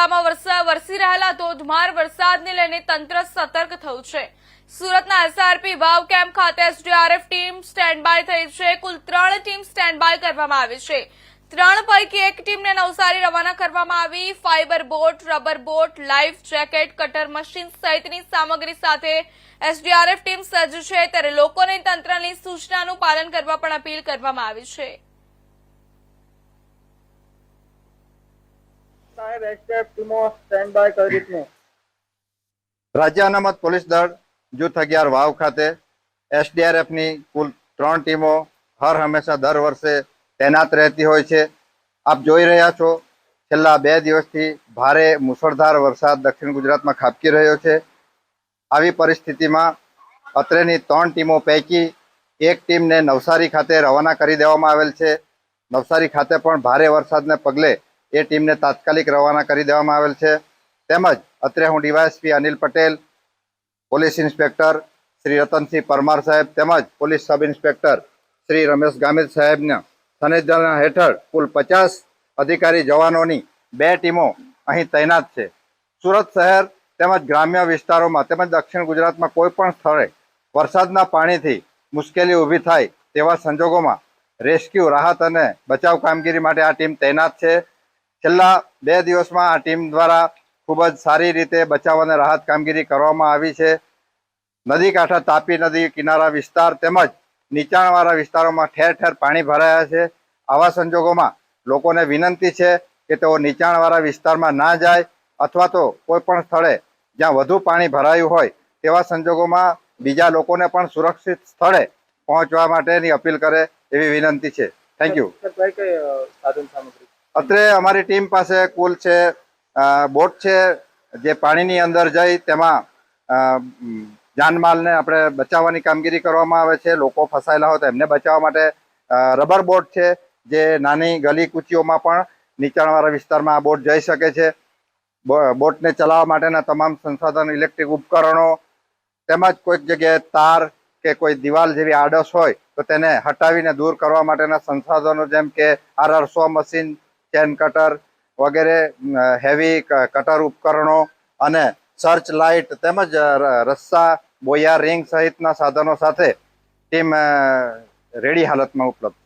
જિલ્લામાં વરસાદ વરસી રહેલા ધોધમાર વરસાદને લઈને તંત્ર સતર્ક થયું છે. સુરતના એસઆરપી વાવ કેમ્પ ખાતે એસડીઆરએફ ટીમ સ્ટેન્ડ બાય થઈ છે. કુલ ત્રણ ટીમ સ્ટેન્ડ બાય કરવામાં આવી છે. ત્રણ પૈકી એક ટીમને નવસારી રવાના કરવામાં આવી. Fibre boat, rubber boat, life jacket, cutter machine સહિતની સામગ્રી સાથે એસડીઆરએફ ટીમ સજ્જ છે. ત્યારે લોકોને તંત્રની સૂચનાનું પાલન કરવા પણ અપીલ કરવામાં આવી છે. સાહેબ એસટીએફ ટીમો સ્ટેન્ડ બાય કઈ રીતનું. રાજ્ય અનામત પોલીસ દળ જૂથ અગિયાર વાવ ખાતે એસડીઆરએફની કુલ ત્રણ ટીમો હર હંમેશા દર વર્ષે તૈનાત રહેતી હોય છે. આપ જોઈ રહ્યા છો, છેલ્લા બે દિવસથી ભારે મુસળધાર વરસાદ દક્ષિણ ગુજરાતમાં ખાબકી રહ્યો છે. આવી પરિસ્થિતિમાં અત્રેની ત્રણ ટીમો પૈકી એક ટીમને નવસારી ખાતે રવાના કરી દેવામાં આવેલ છે. નવસારી ખાતે પણ ભારે વરસાદને પગલે એ ટીમને તાત્કાલિક રવાના કરી દેવામાં આવેલ છે. તેમજ અત્રે હું DYSP Anil Patel, police inspector Shri Ratansinh Parmar saheb તેમજ police sub inspector Shri Ramesh Gamit સાહેબના સંનિધન હેઠળ કુલ પચાસ અધિકારી જવાનોની બે ટીમો અહીં તૈનાત છે. સુરત શહેર તેમજ ગ્રામ્ય વિસ્તારોમાં તેમજ દક્ષિણ ગુજરાતમાં કોઈ પણ સ્થળે વરસાદના પાણીથી મુશ્કેલી ઊભી થાય તેવા સંજોગોમાં રેસ્ક્યુ, રાહત અને બચાવ કામગીરી માટે આ ટીમ તૈનાત છે. છેલ્લા બે દિવસમાં આ ટીમ દ્વારા ખૂબ જ સારી રીતે બચાવ અને રાહત કામગીરી કરવામાં આવી છે. નદી કાંઠા, તાપી નદી કિનારા વિસ્તાર તેમજ નીચાણવાળા વિસ્તારોમાં ઠેર ઠેર પાણી ભરાયા છે. આવા સંજોગોમાં લોકોને વિનંતી છે કે તેઓ નીચાણવાળા વિસ્તારમાં ના જાય અથવા તો કોઈ પણ સ્થળે જ્યાં વધુ પાણી ભરાયું હોય તેવા સંજોગોમાં બીજા લોકોને પણ સુરક્ષિત સ્થળે પહોંચવા માટેની અપીલ કરે એવી વિનંતી છે. થેન્ક યુ સાધન સામગ્રી? અત્રે અમારી ટીમ પાસે કુલ છે બોટ છે, જે પાણીની અંદર જઈ તેમાં જાનમાલને આપણે બચાવવાની કામગીરી કરવામાં આવે છે, લોકો ફસાયેલા હોય તો એમને બચાવવા માટે રબર બોટ છે, જે નાની ગલી કૂચીઓમાં પણ નીચાણવાળા વિસ્તારમાં આ બોટ જઈ શકે છે. બોટને ચલાવવા માટેના તમામ સંસાધન, ઇલેક્ટ્રિક ઉપકરણો, તેમજ કોઈક જગ્યાએ તાર કે કોઈ દિવાલ જેવી આડસ હોય તો તેને હટાવીને દૂર કરવા માટેના સંસાધનો જેમ કે RR saw machine chain cutter વગેરે હેવી કટર ઉપકરણો અને સર્ચ લાઇટ તેમજ રસ્સા, બોયા રિંગ સહિતના સાધનો સાથે ટીમ રેડી હાલતમાં ઉપલબ્ધ